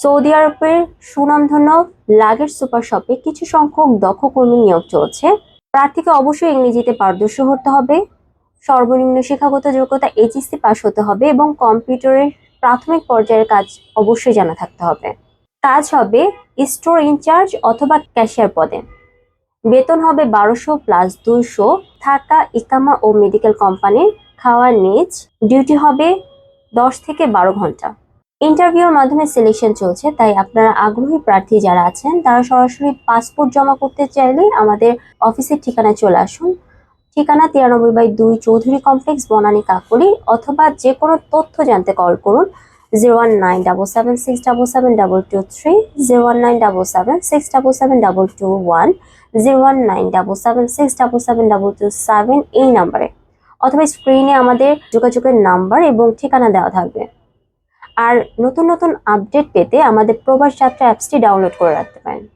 Saudi আরবের সুনামধন্য luggage super শপে কিছু সংখ্যক দক্ষ কর্মী নিয়োগ চলছে। প্রার্থীকে অবশ্যই ইংরেজিতে পারদর্শী হতে হবে। সর্বনিম্ন শিক্ষাগত যোগ্যতা এইচএসসি পাস হতে হবে এবং কম্পিউটারের প্রাথমিক পর্যায়ের কাজ অবশ্যই জানা থাকতে হবে। কাজ হবে স্টোর ইনচার্জ অথবা ক্যাশিয়ার পদে। বেতন হবে বারোশো প্লাস দুইশো। থাকা, ইকামা ও মেডিকেল কোম্পানির খাওয়া, নিজ। ডিউটি হবে দশ থেকে বারো ঘণ্টা। ইন্টারভিউর মাধ্যমে সিলেকশন চলছে, তাই আপনারা আগ্রহী প্রার্থী যারা আছেন, তারা সরাসরি পাসপোর্ট জমা করতে চাইলে আমাদের অফিসের ঠিকানায় চলে আসুন। ঠিকানা তিরানব্বই বাই দুই চৌধুরী কমপ্লেক্স বনানী কাকুলি, অথবা যে কোনো তথ্য জানতে কল করুন zero one nine double seven six double seven double two three zero one nine double seven six double seven double two one zero one nine double seven six double seven double two seven এই নাম্বারে অথবা স্ক্রিনে আমাদের যোগাযোগের number এবং ঠিকানা দেওয়া থাকবে। আর নতুন নতুন আপডেট পেতে আমাদের প্রবাস যাত্রা অ্যাপসটি ডাউনলোড করে রাখতে পারেন।